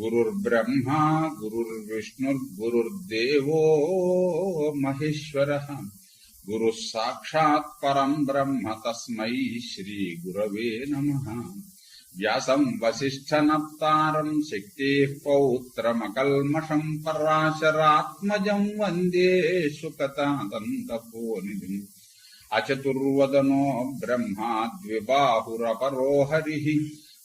गुरुर्ब्रह्मा गुरुर्विष्णुर्गुरुर्देवो महेश्वर। गुरु साक्षात् परम ब्रह्म तस्मै श्रीगुरवे नमः। व्यासम् वसिष्ठनप्तारम् शक्तेः पौत्रमकल्मषम् वंदे सुकता सुकतादन्तपोनिधिम् अचतुर्वदनो ब्रह्मा द्विबाहुरपरो हरिः।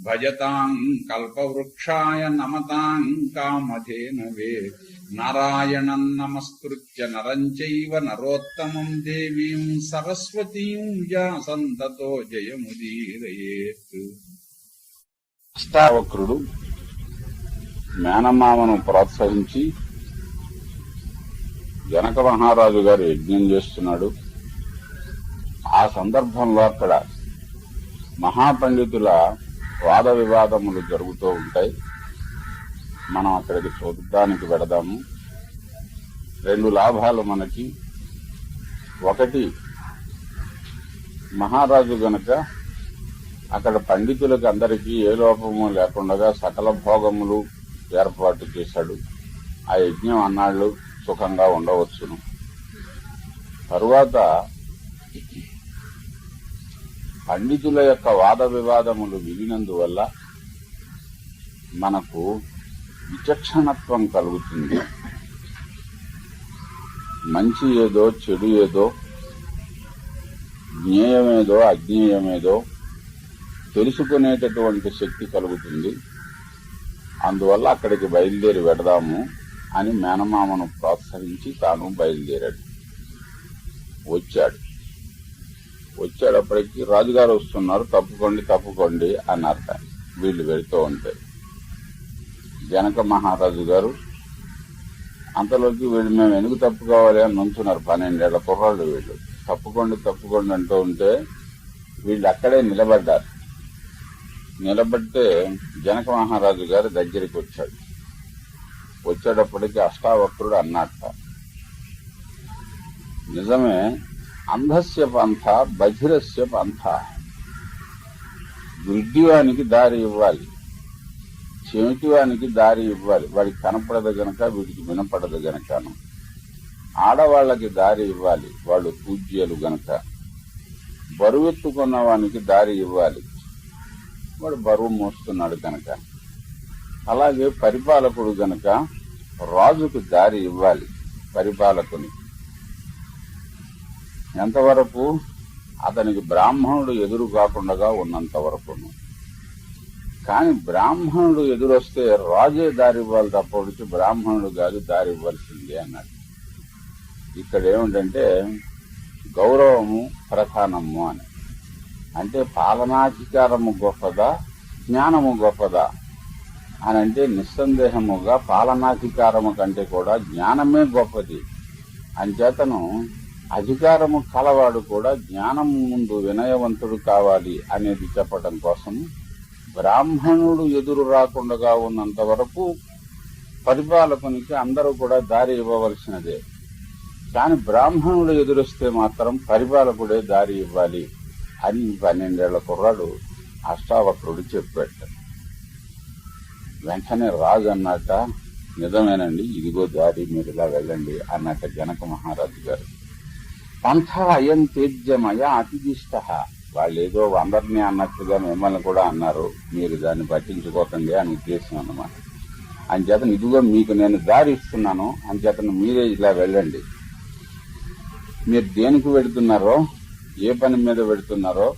భజతాం కల్పవృక్షాయ నమతాం కామధేనవే నారాయణం నమస్కృత్య నరం చైవ నరోత్తమం దేవీం సరస్వతీం వ్యాసంతతో జయముదీరయేత్ అష్టావక్రుడు మేనమామను ప్రోత్సహించి జనక మహారాజు గారు యజ్ఞం చేస్తున్నాడు. ఆ సందర్భంలో అక్కడ మహాపండితుల వాద వివాదములు జరుగుతూ ఉంటాయి. మనం అక్కడికి చూడటానికి పెడదాము రెండు లాభాలు మనకి. ఒకటి మహారాజు గనక అక్కడ పండితులకు అందరికీ ఏ లోపము లేకుండా సకల భోగములు ఏర్పాటు చేశాడు. ఆ యజ్ఞం అన్నాళ్ళు సుఖంగా ఉండవచ్చును. తరువాత పండితుల యొక్క వాద వివాదములు వినినందువల్ల మనకు విచక్షణత్వం కలుగుతుంది. మంచి ఏదో చెడు ఏదో జ్ఞేయమేదో అజ్ఞేయమేదో తెలుసుకునేటటువంటి శక్తి కలుగుతుంది. అందువల్ల అక్కడికి బయలుదేరి వెడదాము అని మేనమామను ప్రోత్సహించి తాను బయలుదేరాడు. వచ్చాడు. వచ్చేటప్పటికి రాజుగారు వస్తున్నారు తప్పుకోండి తప్పుకోండి అన్నారట వీళ్ళు వెళుతూ ఉంటే. జనక మహారాజు గారు అంతలోకి వీళ్ళు మేము ఎందుకు తప్పుకోవాలి అని నుంచున్నారు పన్నెండేళ్ళ కుర్రాళ్ళు వీళ్ళు. తప్పుకోండి తప్పుకోండి అంటూ ఉంటే వీళ్ళు అక్కడే నిలబడ్డారు. నిలబడితే జనక మహారాజు గారు దగ్గరికి వచ్చాడు. వచ్చేటప్పటికి అష్టావక్రుడు అన్నట్ట నిజమే అంధస్య పంథ బధిరస్య పంథ. గుడ్డివానికి దారి ఇవ్వాలి. చెమిటివానికి దారి ఇవ్వాలి. వాడికి కనపడదు గనక వీడికి వినపడదు గనకను. ఆడవాళ్ళకి దారి ఇవ్వాలి. వాళ్ళు పూజ్యలు గనక. బరువెత్తుకున్న వానికి దారి ఇవ్వాలి. వాడు బరువు మోస్తున్నాడు గనక. అలాగే పరిపాలకుడు గనక రాజుకు దారి ఇవ్వాలి. పరిపాలకుని ఎంతవరకు అతనికి బ్రాహ్మణుడు ఎదురు కాకుండా ఉన్నంత వరకును కానీ బ్రాహ్మణుడు ఎదురొస్తే రాజే దారి ఇవ్వాలి నుంచి బ్రాహ్మణుడు కాదు దారి ఇవ్వాల్సిందే అన్నాడు. ఇక్కడ ఏమిటంటే గౌరవము ప్రధానము అని. అంటే పాలనాధికారము గొప్పదా జ్ఞానము గొప్పదా అని అంటే నిస్సందేహముగా పాలనాధికారము కంటే కూడా జ్ఞానమే గొప్పది. అంచేతను అధికారము కలవాడు కూడా జ్ఞానం ముందు వినయవంతుడు కావాలి అనేది చెప్పడం కోసం బ్రాహ్మణుడు ఎదురు రాకుండా ఉన్నంత వరకు పరిపాలకునికి అందరూ కూడా దారి ఇవ్వవలసినదే. కాని బ్రాహ్మణుడు ఎదురొస్తే మాత్రం పరిపాలకుడే దారి ఇవ్వాలి అని పన్నెండేళ్ళ కుర్రాడు అష్టావక్రుడు చెప్పాడు. వెంటనే రాజు అన్నట నిజమేనండి ఇదిగో దారి మీరు ఇలా వెళ్ళండి అన్నట్ట జనక మహారాజు గారు. పంథ అయం తేజ్యమయ అతిదిష్ట. వాళ్ళు ఏదో అందరినీ అన్నట్లుగా మిమ్మల్ని కూడా అన్నారు. మీరు దాన్ని పట్టించుకోకండి అని ఉద్దేశం అన్నమాట. అంచేతను ఇదిగో మీకు నేను దారి ఇస్తున్నాను. అంచేతను మీరే ఇలా వెళ్ళండి. మీరు దేనికి వెళుతున్నారో ఏ పని మీద వెళుతున్నారో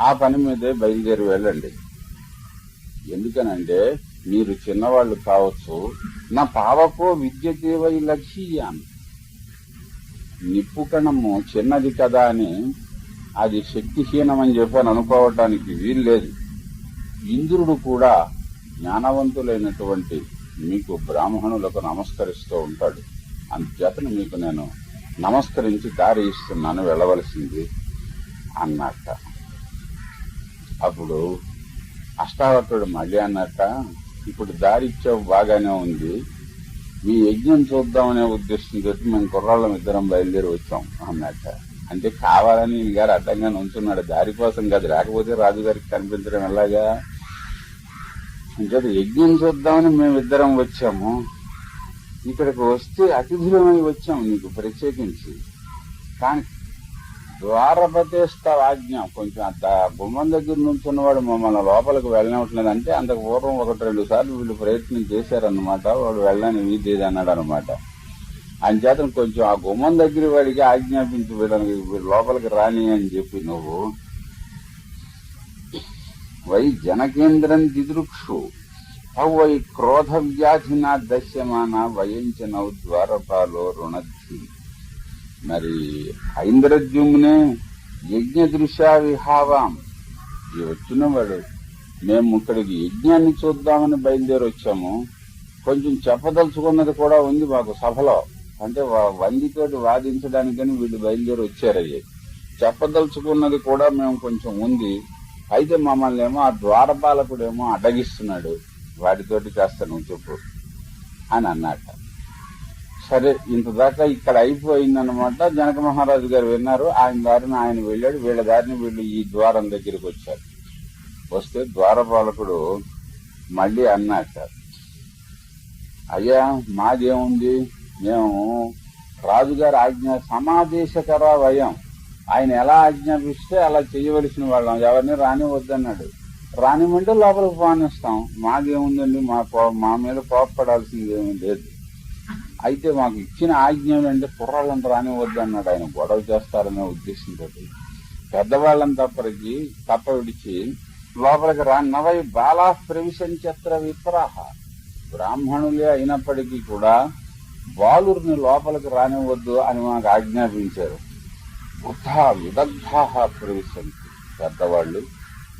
ఆ పని మీదే బయలుదేరి వెళ్ళండి. ఎందుకనంటే మీరు చిన్నవాళ్ళు కావచ్చు నా పావకో విద్యతేవై లక్ష్యాన్ని నిప్పు కణము చిన్నది కదా అని అది శక్తిహీనమని చెప్పని అనుకోవటానికి వీలు లేదు. ఇంద్రుడు కూడా జ్ఞానవంతులైనటువంటి మీకు బ్రాహ్మణులకు నమస్కరిస్తూ ఉంటాడు. అందుచేతను మీకు నేను నమస్కరించి దారి ఇస్తున్నాను వెళ్ళవలసింది అన్నట్ట అప్పుడు అష్టావక్రుడు మళ్ళీ అన్నట్ట ఇప్పుడు దారి ఇచ్చావు బాగానే ఉంది. మీ యజ్ఞం చూద్దామనే ఉద్దేశంతో మేము కుర్రాళ్ళం ఇద్దరం బయలుదేరి వచ్చాం అన్నట్ట అంటే కావాలని ఈయన గారు అడ్డంగా ఉంచున్నాడు. దారి కోసం కాదు లేకపోతే రాజుగారికి కనిపించడం ఎలాగా? అంటే యజ్ఞం చూద్దామని మేమిద్దరం వచ్చాము. ఇక్కడికి వస్తే అతిథులమై వచ్చాము నీకు ప్రత్యేకించి. కానీ ద్వారపతేస్త ఆజ్ఞ కొంచెం అంత గుమ్మం దగ్గర నుంచి ఉన్నవాడు మమ్మల్ని లోపలికి వెళ్ళనివ్వట్లేదు అంటే అంతకు పూర్వం ఒకటి రెండు సార్లు వీళ్ళు ప్రయత్నం చేశారన్నమాట. వాడు వెళ్ళని వీధేది అన్నాడు అనమాట అంచేత కొంచెం ఆ గుమ్మం దగ్గర వాడికి ఆజ్ఞాపించి వీళ్ళని వీళ్ళు లోపలికి రాని అని చెప్పి నువ్వు వై జనకేంద్రం దిదృక్షు. అవు వై క్రోధ వ్యాధిన దశ్యమాన ద్వారపాలో రుణద్ధి మరి ఐంద్రద్యుమ్నే యజ్ఞ దృశ్యా విహావాం ఈ వచ్చినవాడు మేము ఇక్కడికి యజ్ఞాన్ని చూద్దామని బయలుదేరి వచ్చాము కొంచెం చెప్పదలుచుకున్నది కూడా ఉంది మాకు సభలో. అంటే వందితోటి వాదించడానికని వీళ్ళు బయలుదేరి వచ్చారయ్యి చెప్పదలుచుకున్నది కూడా మేము కొంచెం ఉంది. అయితే మమ్మల్ని ఏమో ఆ ద్వారపాలకుడేమో అడ్డగిస్తున్నాడు. వాటితోటి కాస్త నువ్వు చెప్పు. అని అన్నట్టు సరే ఇంత దాకా ఇక్కడ అయిపోయిందనమాట జనక మహారాజు గారు విన్నారు. ఆయన దారిని ఆయన వెళ్ళాడు. వీళ్ళ దారిని వీళ్ళు ఈ ద్వారం దగ్గరికి వచ్చారు. వస్తే ద్వారపాలకుడు మళ్ళీ అన్నట్ట అయ్యా మాదేముంది? మేము రాజుగారి ఆజ్ఞ సమాదేశకర వయం. ఆయన ఎలా ఆజ్ఞాపిస్తే అలా చేయవలసిన వాళ్ళం. ఎవరిని రానివద్దన్నాడు రానివ్వంటే లోపలికి పానిస్తాం. మాదేముందండి? మా మా మీద కోపడాల్సింది ఏమీ లేదు. అయితే మాకు ఇచ్చిన ఆజ్ఞ ఏంటంటే కుర్రాళ్ళని రానివద్దు అన్నాడు. ఆయన గొడవ చేస్తారనే ఉద్దేశంతో పెద్దవాళ్ళని తప్పరికి తప్ప విడిచి లోపలికి రా. నవై బాలా ప్రవిశంచత్ర విప్రాహ. బ్రాహ్మణులే అయినప్పటికీ కూడా బాలుర్ని లోపలికి రానివ్వద్దు అని మాకు ఆజ్ఞాపించారు. వృద్ధా విదగ్ధా ప్రవేశం. పెద్దవాళ్ళు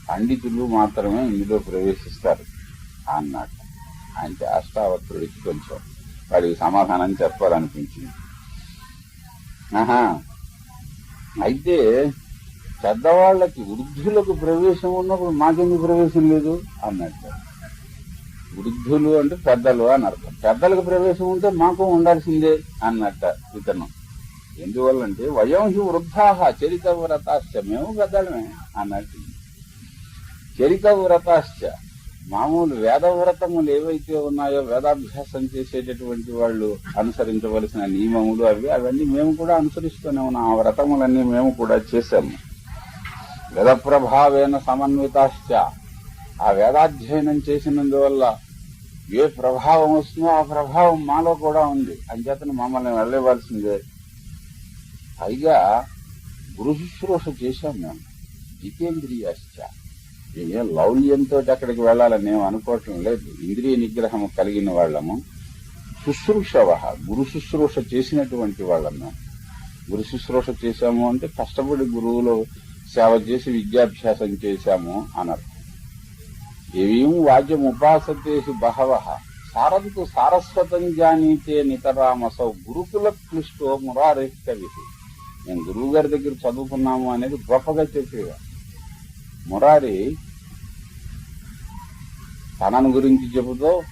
పండితులు మాత్రమే ఇందులో ప్రవేశిస్తారు అన్నట్టు అంటే అష్టావక్రుడికి కొంచెం వాడికి సమాధానం చెప్పాలనిపించింది. ఆహా. అయితే పెద్దవాళ్ళకి వృద్ధులకు ప్రవేశం ఉన్నప్పుడు మాకెందుకు ప్రవేశం లేదు? అన్నట్టు వృద్ధులు అంటే పెద్దలు అని అర్థం. పెద్దలకు ప్రవేశం ఉంటే మాకు ఉండాల్సిందే అన్నట్ట ఇతను. ఎందువల్లంటే వయం హి వృద్ధాహ చరిత వ్రతాశ్చ మేము పెద్దలమే అన్నట్టు చరిత వ్రతాశ్చ మామూలు వేద వ్రతములు ఏవైతే ఉన్నాయో వేదాభ్యాసం చేసేటటువంటి వాళ్ళు అనుసరించవలసిన నియమములు అవి అవన్నీ మేము కూడా అనుసరిస్తూనే ఉన్నాం. ఆ వ్రతములన్నీ మేము కూడా చేశాము. వేద ప్రభావేన సమన్వితాశ్చ. ఆ వేదాధ్యయనం చేసినందువల్ల ఏ ప్రభావం వస్తుందో ఆ ప్రభావం మాలో కూడా ఉంది. అంచేతను మమ్మల్ని వెళ్ళవలసిందే. పైగా గురు శుశ్రూష చేశాం మేము. జితేంద్రియాశ్చ. ఏ లౌల్యంతో అక్కడికి వెళ్ళాలని మేము అనుకోవటం లేదు. ఇంద్రియ నిగ్రహం కలిగిన వాళ్ళము. శుశ్రూషవ గురు శుశ్రూష చేసినటువంటి వాళ్ళము. గురు శుశ్రూష చేశాము అంటే కష్టపడి గురువులు సేవ చేసి విద్యాభ్యాసం చేశాము అనరు ఏం వాద్యం ఉపాసతేసి బహవ. సారంతు సారస్వతం జానీతే నితరామసౌ గురుకుల క్లిష్టో మురారే కవి మేము గురువు గారి దగ్గర చదువుకున్నాము అనేది గొప్పగా చెప్పేవారు. మురారి తనను గురించి చెబుతూ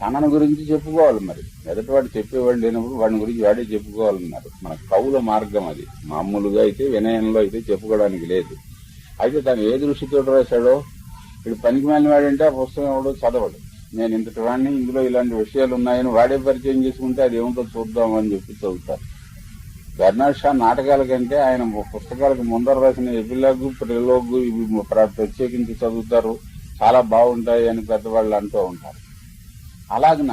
తనను గురించి చెప్పుకోవాలి మరి. ఎదుటివాడు చెప్పేవాడు లేనప్పుడు వాడిని గురించి వాడే చెప్పుకోవాలన్నారు మన కవుల మార్గం అది. మామూలుగా అయితే వినయంలో అయితే చెప్పుకోవడానికి లేదు. అయితే తను ఏ దృష్టితో రాశాడో ఇప్పుడు పనికి మాలిన వాడంటే ఆ పుస్తకం ఎవడో చదవడు. నేను ఇంతటి వాడిని ఇందులో ఇలాంటి విషయాలు ఉన్నాయని వాడే పరిచయం చేసుకుంటే అది ఏమిటో చూద్దాం అని చెప్పి చదువుతారు. బెర్నాడ్ షా నాటకాల కంటే ఆయన పుస్తకాలకు ముందర రాసిన ఎపిలాగు ప్రిలోగు ఇవి ప్రత్యేకించి చదువుతారు. చాలా బాగుంటాయి అని పెద్దవాళ్ళు అంటూ ఉంటారు. అలాగన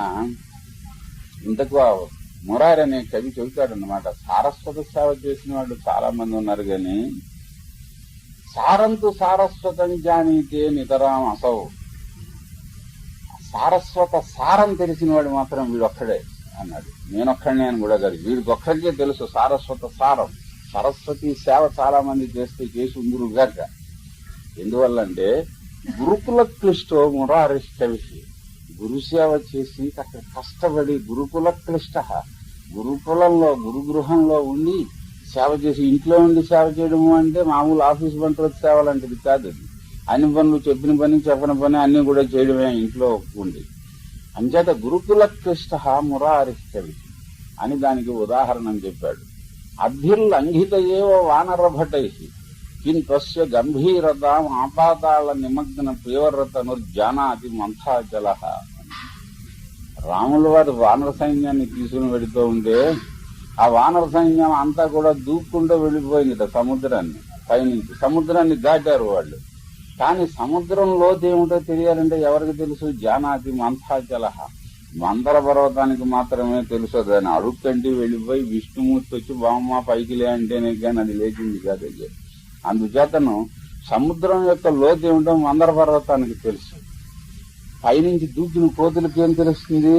ఇంతకు మురారి అనే కవి చెబుతాడనమాట సారస్వత సేవ చేసిన వాళ్ళు చాలా మంది ఉన్నారు కానీ సారంతు సారస్వతం జానీతే నితరాం అసౌ. సారస్వత సారం తెలిసిన వాడు మాత్రం వీడొక్కడే. అన్నాడు. నేనొక్కడనే అని కూడా గారు వీడికి ఒక్కరికే తెలుసు సారస్వత సారం. సరస్వతి సేవ చాలా మంది చేస్తే చేసి ఉందిరుగాక ఎందువల్లంటే గురుకుల క్లిష్టో మురారిష్ట విషయం గురు గురుసేవ చేసి అక్కడ కష్టపడి గురుకుల క్లిష్ట గురుకులంలో గురుగృహంలో ఉండి సేవ చేసి ఇంట్లో ఉండి సేవ చేయడము అంటే మామూలు ఆఫీస్ బంటుల సేవ లాంటిది కాదు అన్ని పనులు చెప్పిన పని చెప్పని పని అన్ని కూడా చేయడమే ఇంట్లో ఉండి. అంచేత గురుకుల క్లిష్ట మురారిష్టవి అని దానికి ఉదాహరణ చెప్పాడు. అభిర్లంఘిత ఏవ వానర భటై కింతస్య గంభీరతాం ఆపాతాళ నిమగ్న ప్రియవరతనుర్జానాతి మంథాచల రాముల వారి వానర సైన్యాన్ని తీసుకుని వెళుతూ ఉంటే ఆ వానర సైన్యం అంతా కూడా దూక్కుంటూ వెళ్ళిపోయింది సముద్రాన్ని. పైనుంచి సముద్రాన్ని దాటారు వాళ్ళు. కానీ సముద్రంలో దేవుంటో తెలియాలంటే ఎవరికి తెలుసు? జానాతి మంథాచల మందర పర్వతానికి మాత్రమే తెలుసు దాని అడుక్కంటి వెళ్ళిపోయి విష్ణుమూర్తి వచ్చి బామ్మ పైకి లే అంటేనే కానీ అది లేచింది కాదు అందుచేతను సముద్రం యొక్క లోతు ఏమిటో మందర పర్వతానికి తెలుసు. పైనుంచి దూకిన కోతులకి ఏం తెలుస్తుంది?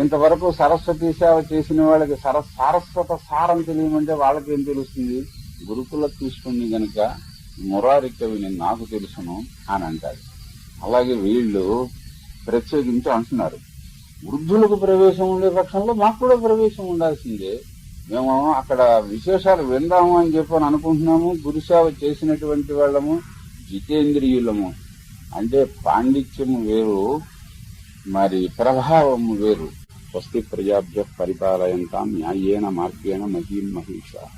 ఇంతవరకు సరస్వతి సేవ చేసిన వాళ్ళకి సర సారస్వత సారం తెలియమంటే వాళ్ళకేం తెలుస్తుంది? గురుకుల తీసుకుని కనుక మురారి కవిని నాకు తెలుసును అని అంటారు అలాగే వీళ్ళు ప్రత్యేకించి అంటున్నారు. వృద్ధులకు ప్రవేశం ఉండే పక్షంలో మాకు కూడా ప్రవేశం ఉండాల్సిందే. మేము అక్కడ విశేషాలు విందాము అని చెప్పని అనుకుంటున్నాము. గురుసేవ చేసినటువంటి వాళ్ళము జితేంద్రియులము. అంటే పాండిత్యము వేరు మరి ప్రభావము వేరు. స్వస్తి ప్రజాభ్య పరిపాలయంతాం న్యాయేన మార్గేణ మహీం మహిష.